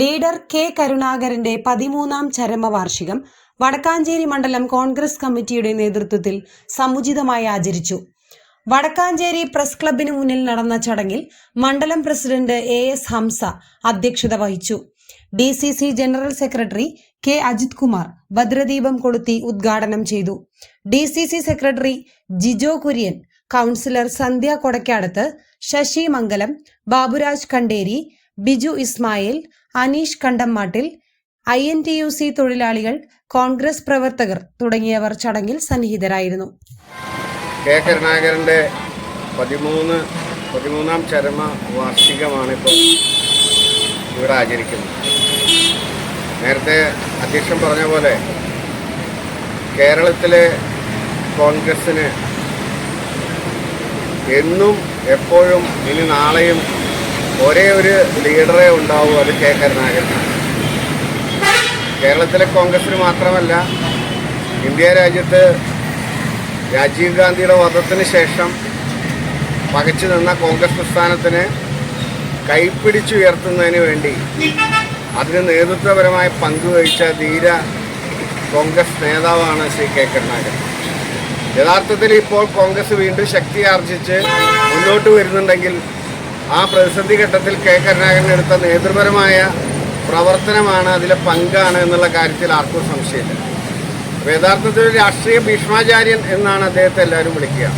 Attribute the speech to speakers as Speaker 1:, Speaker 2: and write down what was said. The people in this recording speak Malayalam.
Speaker 1: ലീഡർ കെ കരുണാകരന്റെ പതിമൂന്നാം ചരമവാർഷികം വടക്കാഞ്ചേരി മണ്ഡലം കോൺഗ്രസ് കമ്മിറ്റിയുടെ നേതൃത്വത്തിൽ സമുചിതമായി ആചരിച്ചു. വടക്കാഞ്ചേരി പ്രസ് ക്ലബിന് മുന്നിൽ നടന്ന ചടങ്ങിൽ മണ്ഡലം പ്രസിഡന്റ് എ എസ് ഹംസ അധ്യക്ഷത വഹിച്ചു. D C C general secretary K Ajith Kumar ഭദ്രദീപം കൊളുത്തി ഉദ്ഘാടനം ചെയ്തു. D C C secretary Jijo Kurian councillor Sandhya Kodakkadath Sasi Mangalam Baburaj Kanderi Biju Ismail Aneesh Kandammattil I N T U C തൊഴിലാളികൾ കോൺഗ്രസ് പ്രവർത്തകർ തുടങ്ങിയവർ ചടങ്ങിൽ സന്നിഹിതരായിരുന്നു.
Speaker 2: കെ. കരുണാകരന്റെ പതിമൂന്ന് പതിമൂന്നാം ചരമ വാർഷികമാണ് ഇപ്പോൾ ഇവിടെ ആചരിക്കുന്നത്. നേരത്തെ അധ്യക്ഷൻ പറഞ്ഞ പോലെ കേരളത്തിലെ കോൺഗ്രസ്സിന് എന്നും എപ്പോഴും ഇനി നാളെയും ഒരേ ഒരു ലീഡറെ ഉണ്ടാവൂ അത് കെ കരുണാകരനാണ് കേരളത്തിലെ കോൺഗ്രസിന് മാത്രമല്ല ഇന്ത്യ രാജ്യത്ത് രാജീവ് ഗാന്ധിയുടെ വധത്തിന് ശേഷം പകച്ചു നിന്ന കോൺഗ്രസ് പ്രസ്ഥാനത്തിന് കൈപ്പിടിച്ചുയർത്തുന്നതിന് വേണ്ടി അതിന് നേതൃത്വപരമായ പങ്ക് വഹിച്ച ധീര കോൺഗ്രസ് നേതാവാണ് ശ്രീ കെ കരുണാകരൻ. യഥാർത്ഥത്തിൽ ഇപ്പോൾ കോൺഗ്രസ് വീണ്ടും ശക്തി ആർജിച്ച് മുന്നോട്ട് വരുന്നുണ്ടെങ്കിൽ ആ പ്രതിസന്ധി ഘട്ടത്തിൽ കെ. കരുണാകരൻ എടുത്ത നേതൃപരമായ പ്രവർത്തനമാണ് അതിലെ പങ്കാണ് എന്നുള്ള കാര്യത്തിൽ ആർക്കും സംശയമില്ല. യഥാർത്ഥത്തിൽ രാഷ്ട്രീയ ഭീഷ്മാചാര്യൻ എന്നാണ് അദ്ദേഹത്തെ എല്ലാവരും വിളിക്കുക.